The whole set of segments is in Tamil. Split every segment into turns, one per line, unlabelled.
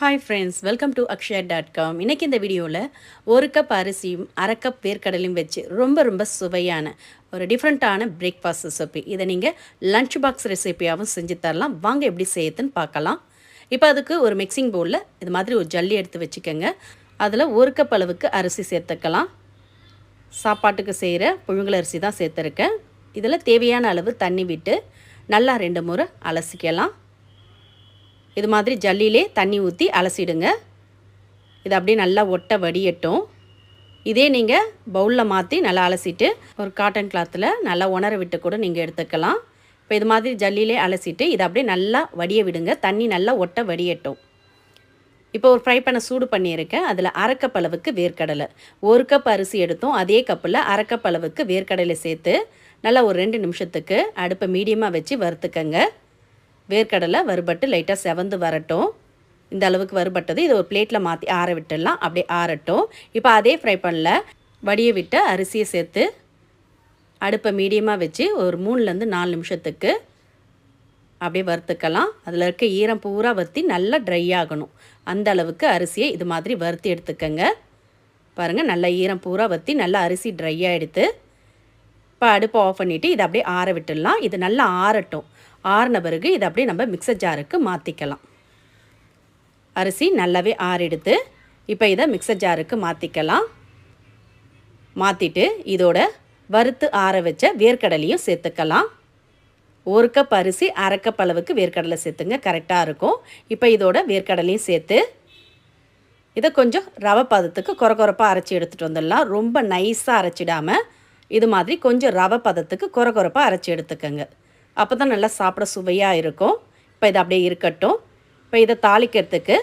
Hi friends welcome to Akshaya dot com இன்றைக்கி இந்த வீடியோவில் ஒரு கப் அரிசியும் அரை கப் வேர்க்கடலையும் வச்சு ரொம்ப ரொம்ப சுவையான ஒரு டிஃப்ரெண்ட்டான பிரேக்ஃபாஸ்ட் ரெசிபி இதை நீங்கள் லன்ச் பாக்ஸ் ரெசிபியாகவும் செஞ்சு தரலாம். வாங்க எப்படி செய்யுதுன்னு பார்க்கலாம். இப்போ அதுக்கு ஒரு மிக்சிங் பவுலில் இது மாதிரி ஒரு ஜல்லி எடுத்து வச்சுக்கோங்க. அதில் ஒரு கப் அளவுக்கு அரிசி சேர்த்துக்கலாம். சாப்பாட்டுக்கு செய்கிற புழுங்கல் அரிசி தான் சேர்த்துருக்கேன். இதில் தேவையான அளவு தண்ணி விட்டு நல்லா ரெண்டு முறை அலசிக்கலாம். இது மாதிரி ஜல்லிலே தண்ணி ஊற்றி அலசிடுங்க. இது அப்படியே நல்லா ஒட்ட வடியட்டும். இதே நீங்கள் பவுலில் மாற்றி நல்லா அலசிட்டு ஒரு காட்டன் கிளாத்தில் நல்லா உணர விட்டு கூட நீங்கள் எடுத்துக்கலாம். இப்போ இது மாதிரி ஜல்லிலே அலசிட்டு இதை அப்படியே நல்லா வடிய விடுங்க. தண்ணி நல்லா ஒட்ட வடியட்டும். இப்போ ஒரு ஃப்ரை பண்ண சூடு பண்ணியிருக்கேன். அதில் அரைக்கப் அளவுக்கு வேர்க்கடலை. ஒரு கப் அரிசி எடுத்தோம். அதே கப்பில் அரைக்கப் அளவுக்கு வேர்க்கடலை சேர்த்து நல்லா ஒரு ரெண்டு நிமிஷத்துக்கு அடுப்பை மீடியமாக வச்சு வறுத்துக்கங்க. வேர்க்கடலை வறுபட்டு லைட்டாக செவந்து வரட்டும். இந்த அளவுக்கு வறுபட்டது இதை ஒரு பிளேட்டில் மாற்றி ஆற விட்டுடலாம். அப்படியே ஆறட்டும். இப்போ அதே ஃப்ரை பண்ணல வடிய விட்டு அரிசியை சேர்த்து அடுப்பை மீடியமாக வச்சு ஒரு மூணுலேருந்து நாலு நிமிஷத்துக்கு அப்படியே வறுத்துக்கலாம். அதில் இருக்க ஈரம் பூரா வற்றி நல்லா ட்ரை ஆகணும். அந்த அளவுக்கு அரிசியை இது மாதிரி வறுத்து எடுத்துக்கங்க. பாருங்கள் நல்லா ஈரம் பூரா வற்றி நல்லா அரிசி ட்ரை எடுத்து இப்போ அடுப்பை ஆஃப் பண்ணிவிட்டு இதை அப்படியே ஆற விட்டுடலாம். இது நல்லா ஆறட்டும். ஆறின பிறகு இதை அப்படியே நம்ம மிக்சர் ஜாருக்கு மாற்றிக்கலாம் அரிசி நல்லாவே ஆறெடுத்து இப்போ இதை மிக்சர் ஜாருக்கு மாற்றிக்கலாம் மாற்றிட்டு இதோட வறுத்து ஆற வச்ச வேர்க்கடலையும் சேர்த்துக்கலாம். ஒரு கப் அரிசி அரை கப் அளவுக்கு வேர்க்கடலை சேர்த்துங்க கரெக்டாக இருக்கும். இப்போ இதோட வேர்க்கடலையும் சேர்த்து இதை கொஞ்சம் ரவை பதத்துக்கு குறை குறைப்பாக அரைச்சி எடுத்துகிட்டு வந்துடலாம். ரொம்ப நைஸாக அரைச்சிடாமல் இது மாதிரி கொஞ்சம் ரவை பதத்துக்கு குறை குறைப்பாக அரைச்சி எடுத்துக்கோங்க. அப்போ தான் நல்லா சாப்பிட சுவையாக இருக்கும். இப்போ இது அப்படியே இருக்கட்டும். இப்போ இதை தாளிக்கிறதுக்கு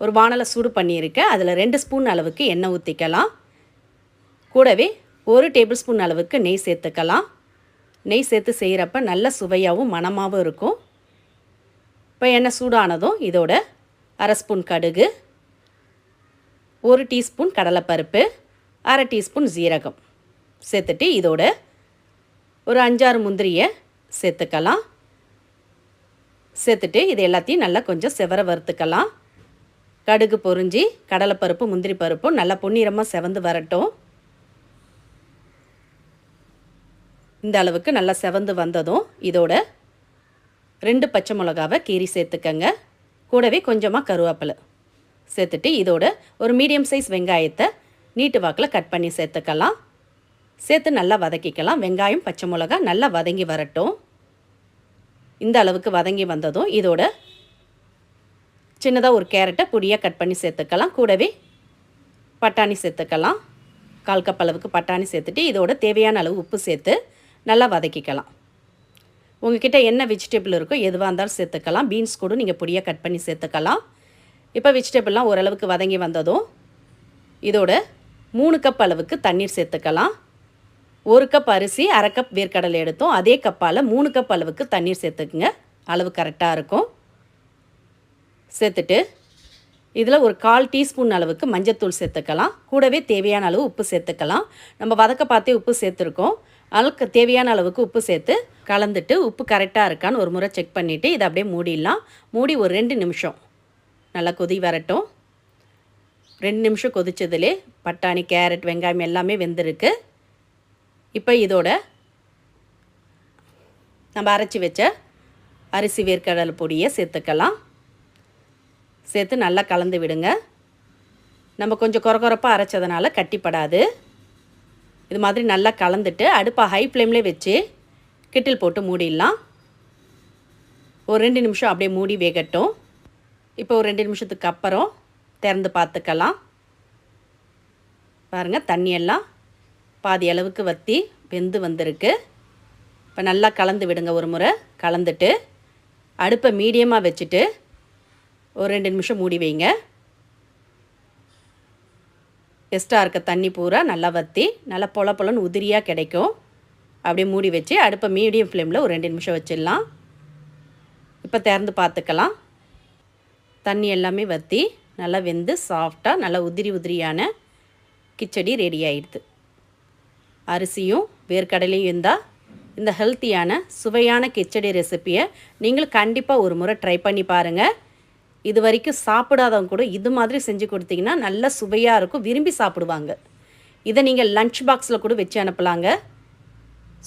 ஒரு வானலை சூடு பண்ணியிருக்கேன் அதில் ரெண்டு ஸ்பூன் அளவுக்கு எண்ணெய் ஊற்றிக்கலாம் கூடவே ஒரு டேபிள் ஸ்பூன் அளவுக்கு நெய் சேர்த்துக்கலாம். நெய் சேர்த்து செய்கிறப்ப நல்ல சுவையாகவும் மணமாகவும் இருக்கும். இப்போ எண்ணெய் சூடானதும் இதோட அரை ஸ்பூன் கடுகு ஒரு டீஸ்பூன் கடலைப்பருப்பு அரை டீஸ்பூன் ஜீரகம் சேர்த்துட்டு இதோட ஒரு அஞ்சாறு முந்திரியை சேர்த்துக்கலாம். சேர்த்துட்டு இது எல்லாத்தையும் நல்லா கொஞ்சம் செவர வறுத்துக்கலாம். கடுகு பொறிஞ்சி கடலைப்பருப்பு முந்திரி பருப்பும் நல்லா பொன்னிறமாக செவந்து வரட்டும். இந்த அளவுக்கு நல்லா செவந்து வந்ததும் இதோட ரெண்டு பச்சை மிளகாவை கீரி சேர்த்துக்கங்க. கூடவே கொஞ்சமாக கருவேப்பிலை சேர்த்துட்டு இதோட ஒரு மீடியம் சைஸ் வெங்காயத்தை நீட்டு வாக்கில் கட் பண்ணி சேர்த்துக்கலாம். சேர்த்து நல்லா வதக்கிக்கலாம். வெங்காயம் பச்சை மிளகா நல்லா வதங்கி வரட்டும். இந்த அளவுக்கு வதங்கி வந்ததும் இதோட சின்னதாக ஒரு கேரட்டை பொடியாக கட் பண்ணி சேர்த்துக்கலாம். கூடவே பட்டாணி சேர்த்துக்கலாம். கால் கப் அளவுக்கு பட்டாணி சேர்த்துட்டு இதோட தேவையான அளவு உப்பு சேர்த்து நல்லா வதக்கிக்கலாம். உங்ககிட்ட என்ன வெஜிடபிள் இருக்கோ எதுவாக இருந்தாலும் சேர்த்துக்கலாம். பீன்ஸ் கூட நீங்கள் பொடியாக கட் பண்ணி சேர்த்துக்கலாம். இப்போ வெஜிடபிள்லாம் ஓரளவுக்கு வதங்கி வந்ததும் இதோட மூணு கப் அளவுக்கு தண்ணீர் சேர்த்துக்கலாம். ஒரு கப் அரிசி அரை கப் வேர்க்கடலை எடுத்தோம். அதே கப்பால் மூணு கப் அளவுக்கு தண்ணீர் சேர்த்துக்குங்க. அளவு கரெக்டாக இருக்கும். சேர்த்துட்டு இதில் ஒரு கால் டீஸ்பூன் அளவுக்கு மஞ்சத்தூள் சேர்த்துக்கலாம். கூடவே தேவையான அளவு உப்பு சேர்த்துக்கலாம். நம்ம வதக்க பார்த்தே உப்பு சேர்த்துருக்கோம். அளவுக்கு தேவையான அளவுக்கு உப்பு சேர்த்து கலந்துட்டு உப்பு கரெக்டாக இருக்கான்னு ஒரு முறை செக் பண்ணிவிட்டு இதை அப்படியே மூடிடலாம். மூடி ஒரு ரெண்டு நிமிஷம். நல்லா கொதி வரட்டும். ரெண்டு நிமிஷம் கொதிச்சதுலே பட்டாணி கேரட் வெங்காயம் எல்லாமே வெந்திருக்கு. இப்போ இதோட நம்ம அரைச்சி வச்ச அரிசி வேர்க்கடலை பொடியை சேர்த்துக்கலாம். சேர்த்து நல்லா கலந்து விடுங்க. நம்ம கொஞ்சம் குறை குறைப்பாக அரைச்சதுனால கட்டிப்படாது. இது மாதிரி நல்லா கலந்துட்டு அடுப்பை ஹை ஃப்ளேம்லேயே வச்சு கிட்டில் போட்டு மூடிடலாம். ஒரு ரெண்டு நிமிஷம் அப்படியே மூடி வேகட்டும். இப்போ ஒரு ரெண்டு நிமிஷத்துக்கு அப்புறம் திறந்து பார்த்துக்கலாம். பாருங்கள் தண்ணியெல்லாம் பாதி அளவுக்கு வற்றி வெந்து வந்திருக்கு. இப்போ நல்லா கலந்து விடுங்க ஒரு முறை. கலந்துட்டு அடுப்பை மீடியமாக வச்சுட்டு ஒரு ரெண்டு நிமிஷம் மூடி வைங்க. எக்ஸ்ட்ரா இருக்க தண்ணி பூரா நல்லா வற்றி நல்லா பொல பொலன்னு உதிரியாக கிடைக்கும். அப்படியே மூடி வச்சு அடுப்பை மீடியம் ஃப்ளேமில் ஒரு ரெண்டு நிமிஷம் வச்சிடலாம். இப்போ திறந்து பார்த்துக்கலாம். தண்ணி எல்லாமே வற்றி நல்லா வெந்து சாஃப்டாக நல்லா உதிரி உதிரியான கிச்சடி ரெடி ஆகிடுது அரிசியும் வேர்க்கடலையும் இருந்தால் இந்த ஹெல்த்தியான சுவையான கிச்சடி ரெசிப்பியை நீங்களும் கண்டிப்பாக ஒரு முறை ட்ரை பண்ணி பாருங்கள் இது வரைக்கும் சாப்பிடாதவங்க கூட இது மாதிரி செஞ்சு கொடுத்தீங்கன்னா நல்ல சுவையாக இருக்கும் விரும்பி சாப்பிடுவாங்க. இதை நீங்கள் லன்ச் பாக்ஸில் கூட வச்சு அனுப்பலாங்க.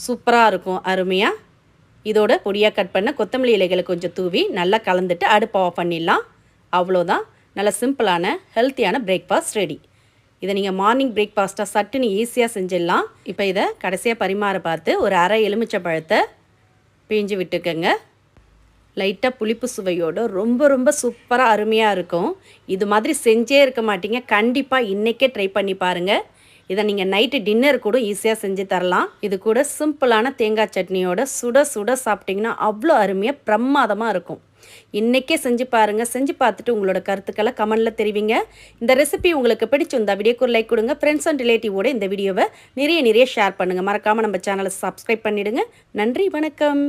சூப்பராக இருக்கும் அருமையாக இதோட பொடியாக கட் பண்ண கொத்தமல்லி இலைகளை கொஞ்சம் தூவி நல்லா கலந்துட்டு அடுப்பை ஆஃப் பண்ணிடலாம். அவ்வளோதான் நல்ல சிம்பிளான ஹெல்த்தியான பிரேக்ஃபாஸ்ட் ரெடி இதை நீங்கள் மார்னிங் பிரேக்ஃபாஸ்ட்டாக சட்டுன்னு ஈஸியாக செஞ்சிடலாம். இப்போ இதை கடைசியாக பரிமாற பார்த்து ஒரு அரை எலுமிச்சை பழத்தை பிழிஞ்சு விட்டுக்கோங்க. லைட்டாக புளிப்பு சுவையோடு ரொம்ப ரொம்ப சூப்பராக அருமையாக இருக்கும். இது மாதிரி செஞ்சே இருக்க மாட்டீங்க. கண்டிப்பாக இன்றைக்கே ட்ரை பண்ணி பாருங்கள் இதை நீங்கள் நைட்டு டின்னர் கூட ஈஸியாக செஞ்சு தரலாம். இது கூட சிம்பிளான தேங்காய் சட்னியோட சுட சுட சாப்பிட்டிங்கன்னா அவ்வளோ அருமையாக பிரமாதமாக இருக்கும். இன்றைக்கே செஞ்சு பாருங்கள் செஞ்சு பார்த்துட்டு உங்களோட கருத்துக்களை கமெண்டில் தெரிவிங்க. இந்த ரெசிபி உங்களுக்கு பிடிச்சிருந்தா வீடியோக்கு ஒரு லைக் கொடுங்க. ஃப்ரெண்ட்ஸ் அண்ட் ரிலேட்டிவோட இந்த வீடியோவை நிறைய நிறைய ஷேர் பண்ணுங்கள் மறக்காமல் நம்ம சேனலை சப்ஸ்கிரைப் பண்ணிவிடுங்க நன்றி வணக்கம்.